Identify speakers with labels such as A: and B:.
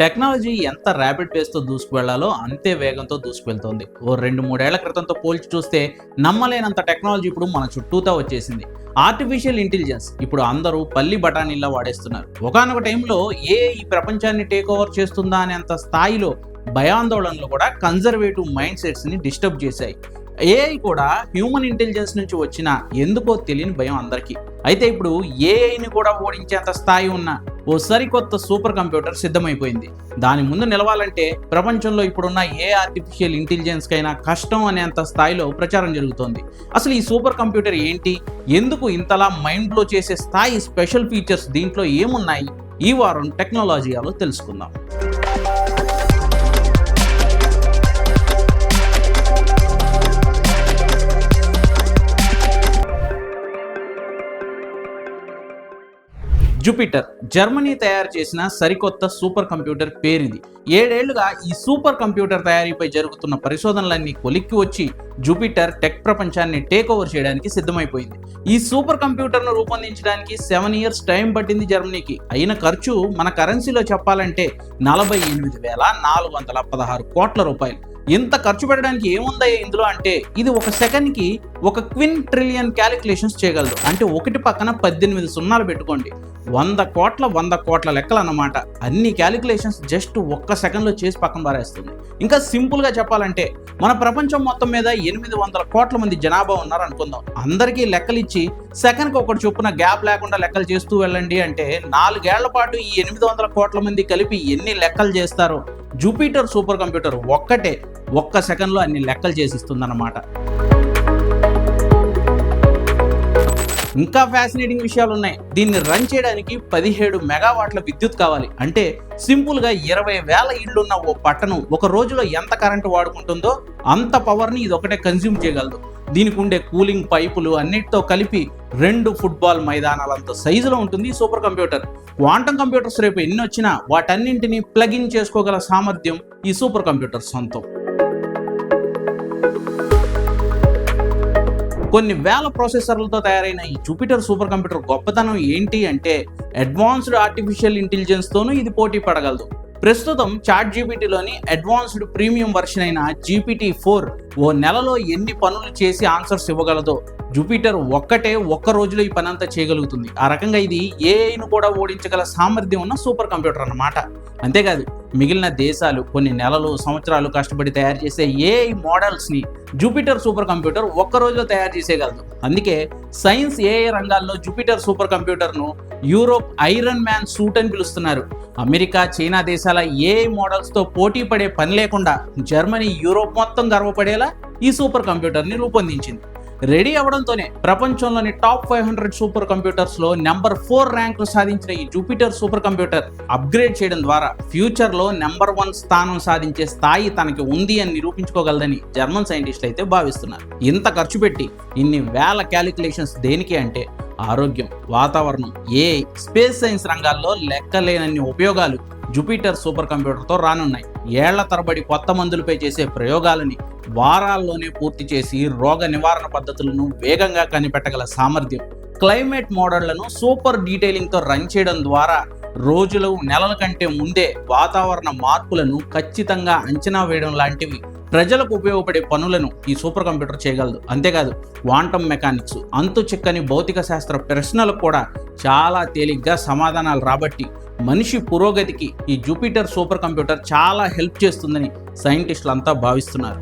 A: Technology ఎంత rapid పేస్తో దూసుకువెళ్ళాలో అంతే వేగంతో దూసుకువెళ్తోంది. ఓ రెండు మూడేళ్ళ క్రితంతో పోల్చి చూస్తే నమ్మలేనంత టెక్నాలజీ ఇప్పుడు మన చుట్టూతా వచ్చేసింది. ఆర్టిఫిషియల్ ఇంటెలిజెన్స్ ఇప్పుడు అందరూ పల్లి బఠానీలా వాడేస్తున్నారు. ఒకనొక టైంలో ఏ ఈ ప్రపంచాన్ని టేక్ ఓవర్ చేస్తుందా అనేంత స్థాయిలో భయాందోళనలు కూడా కన్జర్వేటివ్ మైండ్ సెట్స్ని డిస్టర్బ్ చేశాయి ఏఐ కూడా హ్యూమన్ ఇంటెలిజెన్స్ నుంచి వచ్చిన ఎందుకో తెలియని భయం అందరికీ. అయితే ఇప్పుడు ఏఐని కూడా ఓడించేంత స్థాయి ఉన్న ఓ సరికొత్త సూపర్ కంప్యూటర్ సిద్ధమైపోయింది. దాని ముందు నిలవాలంటే ప్రపంచంలో ఇప్పుడున్న ఏ ఆర్టిఫిషియల్ ఇంటెలిజెన్స్ కైనా కష్టం అనేంత స్థాయిలో ప్రచారం జరుగుతోంది. అసలు ఈ సూపర్ కంప్యూటర్ ఏంటి? ఎందుకు ఇంతలా మైండ్ బ్లో చేసే స్థాయి స్పెషల్ ఫీచర్స్ దీంట్లో ఏమున్నాయి? ఈ వారం టెక్నాలజీలో తెలుసుకుందాం. జూపిటర్. జర్మనీ తయారు చేసిన సరికొత్త సూపర్ కంప్యూటర్ పేరిది. ఏడేళ్ళుగా ఈ సూపర్ కంప్యూటర్ తయారీపై జరుగుతున్న పరిశోధనలన్నీ కొలిక్కి వచ్చి జూపిటర్ టెక్ ప్రపంచాన్ని టేక్ ఓవర్ చేయడానికి సిద్ధమైపోయింది. ఈ సూపర్ కంప్యూటర్ను రూపొందించడానికి సెవెన్ ఇయర్స్ టైం పట్టింది జర్మనీకి. అయిన ఖర్చు మన కరెన్సీలో చెప్పాలంటే నలభై ఎనిమిది వేల నాలుగు వందల పదహారు కోట్ల రూపాయలు. ఇంత ఖర్చు పెట్టడానికి ఏముందా ఇందులో అంటే ఇది ఒక సెకండ్కి ఒక క్విన్ ట్రిలియన్ క్యాలిక్యులేషన్స్ చేయగలదు. అంటే ఒకటి పక్కన పద్దెనిమిది సున్నాలు పెట్టుకోండి. వంద కోట్ల వంద కోట్ల లెక్కలు అన్నమాట అన్ని క్యాలిక్యులేషన్స్ జస్ట్ ఒక్క సెకండ్లో చేసి పక్కన పారేస్తుంది. ఇంకా సింపుల్గా చెప్పాలంటే మన ప్రపంచం మొత్తం మీద ఎనిమిది వందల కోట్ల మంది జనాభా ఉన్నారు అనుకుందాం అందరికీ లెక్కలు ఇచ్చి సెకండ్కి ఒకటి చొప్పున గ్యాప్ లేకుండా లెక్కలు చేస్తూ వెళ్ళండి అంటే నాలుగేళ్ళ పాటు ఈ ఎనిమిది వందల కోట్ల మంది కలిపి ఎన్ని లెక్కలు చేస్తారో జూపిటర్ సూపర్ కంప్యూటర్ ఒక్కటే ఒక్క సెకండ్లో అన్ని లెక్కలు చేసిస్తుందన్నమాట. ఇంకా ఫ్యాసినేటింగ్ విషయాలు ఉన్నాయి దీన్ని రన్ చేయడానికి పదిహేడు మెగావాట్ల విద్యుత్ కావాలి. అంటే సింపుల్గా ఇరవై వేల ఇళ్ళున్న ఓ పట్టణం ఒక రోజులో ఎంత కరెంటు వాడుకుంటుందో అంత పవర్ని ఇది ఒకటే కన్జ్యూమ్ చేయగలదు. దీనికి ఉండే కూలింగ్ పైపులు అన్నిటితో కలిపి రెండు ఫుట్బాల్ మైదానాలంత సైజులో ఉంటుంది సూపర్ కంప్యూటర్ క్వాంటం కంప్యూటర్స్ రేపు ఎన్ని వచ్చినా వాటన్నింటినీ ప్లగ్ ఇన్ చేసుకోగల సామర్థ్యం ఈ సూపర్ కంప్యూటర్ సొంతం. కొన్ని వేల ప్రాసెసర్లతో తయారైన ఈ జూపిటర్ సూపర్ కంప్యూటర్ గొప్పతనం ఏంటి అంటే అడ్వాన్స్డ్ ఆర్టిఫిషియల్ ఇంటెలిజెన్స్తోనూ ఇది పోటీ పడగలదు. ప్రస్తుతం చాట్ జీపీటీలోని అడ్వాన్స్డ్ ప్రీమియం వర్షన్ అయిన జీపీటీ ఫోర్ ఓ నెలలో ఎన్ని పనులు చేసి ఆన్సర్స్ ఇవ్వగలదో జూపిటర్ ఒక్కటే ఒక్క రోజులో ఈ పనంతా చేయగలుగుతుంది. ఆ రకంగా ఇది ఏఐను కూడా ఓడించగల సామర్థ్యం ఉన్న సూపర్ కంప్యూటర్ అన్నమాట. అంతేకాదు మిగిలిన దేశాలు కొన్ని నెలలు సంవత్సరాలు కష్టపడి తయారు చేసే ఏఐ మోడల్స్ని జూపిటర్ సూపర్ కంప్యూటర్ ఒక్క రోజులో తయారు చేసేయగలదు. అందుకే సైన్స్ ఏఐ రంగాల్లో జూపిటర్ సూపర్ కంప్యూటర్ను యూరోప్ ఐరన్ మ్యాన్ సూట్ అని పిలుస్తున్నారు. అమెరికా చైనా దేశాల ఏఐ మోడల్స్తో పోటీ పడే పని లేకుండా జర్మనీ యూరోప్ మొత్తం గర్వపడేలా ఈ సూపర్ కంప్యూటర్ని రూపొందించింది. రెడీ అవడంతోనే ప్రపంచంలోని టాప్ ఫైవ్ హండ్రెడ్ సూపర్ కంప్యూటర్స్లో నెంబర్ ఫోర్ ర్యాంకులు సాధించిన ఈ జూపిటర్ సూపర్ కంప్యూటర్ అప్గ్రేడ్ చేయడం ద్వారా ఫ్యూచర్లో నెంబర్ వన్ స్థానం సాధించే స్థాయి తనకి ఉంది అని నిరూపించుకోగలదని జర్మన్ సైంటిస్టులు అయితే భావిస్తున్నారు. ఇంత ఖర్చు పెట్టి ఇన్ని వేల క్యాలిక్యులేషన్స్ దేనికి అంటే ఆరోగ్యం వాతావరణం ఏ స్పేస్ సైన్స్ రంగాల్లో లెక్కలేనన్ని ఉపయోగాలు జూపిటర్ సూపర్ కంప్యూటర్తో రానున్నాయి. ఏళ్ళ తరబడి కొత్త మందులపై చేసే ప్రయోగాలని వారాల్లోనే పూర్తి చేసి రోగ నివారణ పద్ధతులను వేగంగా కనిపెట్టగల సామర్థ్యం. క్లైమేట్ మోడళ్ళను సూపర్ డీటెయిలింగ్తో రన్ చేయడం ద్వారా రోజులు నెలల కంటే ముందే వాతావరణ మార్పులను ఖచ్చితంగా అంచనా వేయడం లాంటివి ప్రజలకు ఉపయోగపడే పనులను ఈ సూపర్ కంప్యూటర్ చేయగలదు. అంతేకాదు వాంటమ్ మెకానిక్స్ అంతు చిక్కని భౌతిక శాస్త్ర ప్రశ్నలకు కూడా చాలా తేలిగ్గా సమాధానాలు రాబట్టి మనిషి పురోగతికి ఈ జూపిటర్ సూపర్ కంప్యూటర్ చాలా హెల్ప్ చేస్తుందని సైంటిస్టులు అంతా భావిస్తున్నారు.